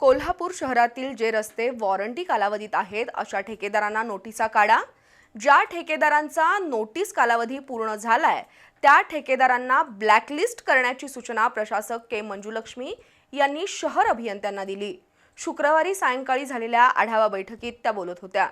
कोल्हापूर शहरातील जे रस्ते वॉरंटी कालावधीत आहेत अशा ठेकेदारांना नोटिसा काढा. ज्या ठेकेदारांचा नोटीस कालावधी पूर्ण झालाय त्या ठेकेदारांना ब्लॅकलिस्ट करण्याची सूचना प्रशासक के. मंजुलक्ष्मी यांनी शहर अभियंत्यांना दिली. शुक्रवारी सायंकाळी झालेल्या आढावा बैठकीत त्या बोलत होत्या.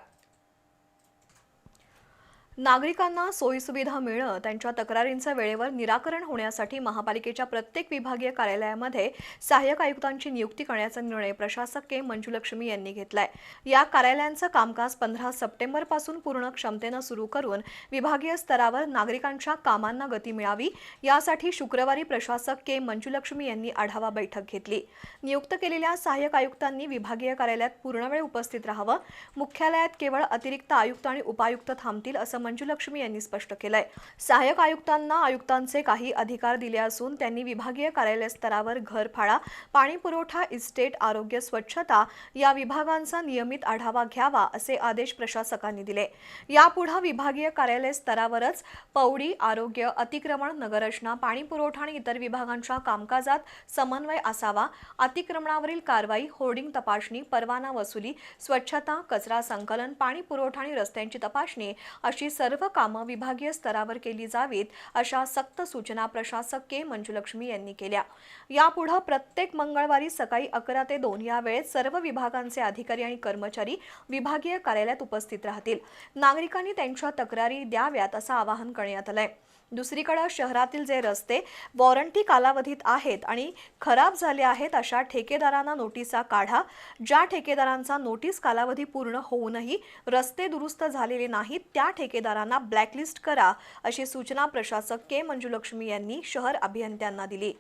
नागरिकांना सोयीसुविधा मिळणं त्यांच्या तक्रारींचं वेळेवर निराकरण होण्यासाठी महापालिकेच्या प्रत्येक विभागीय कार्यालयामध्ये सहाय्यक आयुक्तांची नियुक्ती करण्याचा निर्णय प्रशासक के. मंजुलक्ष्मी यांनी घेतलाय. या कार्यालयांचं कामकाज पंधरा सप्टेंबरपासून पूर्ण क्षमतेनं सुरू करून विभागीय स्तरावर नागरिकांच्या कामांना गती मिळावी यासाठी शुक्रवारी प्रशासक के. मंजुलक्ष्मी यांनी आढावा बैठक घेतली. नियुक्त केलेल्या सहाय्यक आयुक्तांनी विभागीय कार्यालयात पूर्णवेळ उपस्थित राहावं मुख्यालयात केवळ अतिरिक्त आयुक्त आणि उपायुक्त थांबतील असं मंजुलक्ष्मी यांनी स्पष्ट केलंय. सहाय्यक आयुक्तांना आयुक्तांचे काही अधिकार दिले असून त्यांनी विभागीय कार्यालय स्तरावर घरफाळा पाणी पुरवठा इस्टेट आरोग्य स्वच्छता या विभागांचा नियमित आढावा घ्यावा असे आदेश प्रशासकांनी दिले. यापुढे विभागीय कार्यालय स्तरावरच पौडी आरोग्य अतिक्रमण नगररचना पाणी पुरवठा आणि इतर विभागांच्या कामकाजात समन्वय असावा. अतिक्रमणावरील कारवाई होर्डिंग तपासणी परवाना वसुली स्वच्छता कचरा संकलन पाणी पुरवठा आणि रस्त्यांची तपासणी अशी सर्व कामं विभागीय स्तरावर केली जावीत अशा सक्त सूचना प्रशासक के. मंजुलक्ष्मी यांनी केल्या. यापुढे प्रत्येक मंगळवारी सकाळी अकरा ते दोन या वेळेत सर्व विभागांचे अधिकारी आणि कर्मचारी विभागीय कार्यालयात उपस्थित राहतील. नागरिकांनी त्यांच्या तक्रारी द्याव्यात असं आवाहन करण्यात आलंय. दुसरीकडे शहरातील जे रस्ते वॉरंटी कालावधीत आहेत आणि खराब झाले आहेत अशा ठेकेदारांना नोटिसा काढा. ज्या ठेकेदारांचा नोटीस कालावधी पूर्ण होऊनही रस्ते दुरुस्त झालेले नाहीत त्या ठेकेदारांना ब्लॅकलिस्ट करा अशी सूचना प्रशासक के. मंजुलक्ष्मी यांनी शहर अभियंत्यांना दिली.